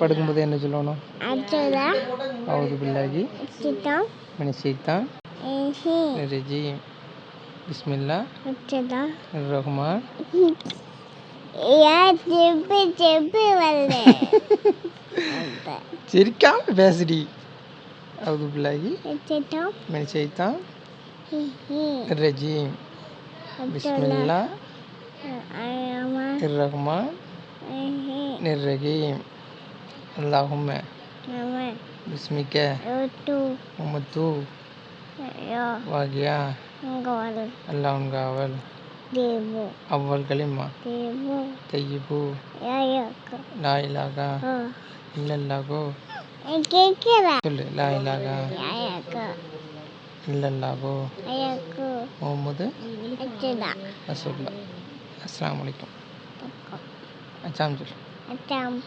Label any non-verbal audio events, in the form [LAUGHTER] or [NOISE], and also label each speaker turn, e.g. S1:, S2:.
S1: படுக்கும்போது என்ன சொல்லணும்?
S2: அச்சதா
S1: அவுது பில்லாகி.
S2: சித்தம்
S1: மின சைத்தான்
S2: ஏஹி.
S1: ரஜீம் பிஸ்மில்லா.
S2: அச்சதா
S1: ரஹ்மான்.
S2: யா செப்பு செப்பு வரல [LAUGHS]
S1: சிரிக்காம பேசுடி. அவுது
S2: சித்தம்
S1: மின சைத்தான் ரஜீம் பிஸ்மில்லா. ரஹ்மான்.
S2: ஏஹி.
S1: ரஹீம் அல்லாஹும்ம
S2: நம
S1: பிஸ்மிக்க
S2: யோட்டு
S1: உம்மத்து
S2: யோ
S1: வாகியா
S2: கோல்
S1: அல்லாஹ் காவல்
S2: தேவு
S1: அவ்வல் கலிமா
S2: தேவு
S1: தையிபு
S2: யாயக்கு
S1: லா இலாகா
S2: ஓ
S1: இல்லல்லாகோ
S2: கேக்குதா
S1: சொல்லு லா இலாகா
S2: யாயக்கு
S1: இல்லல்லாகோ
S2: அயக்கு
S1: முகமது
S2: அச்சதா
S1: ரசூல்லா அஸ்ஸலாமு அலைக்கும் அச்சாம் சொல்லு
S2: அச்சம்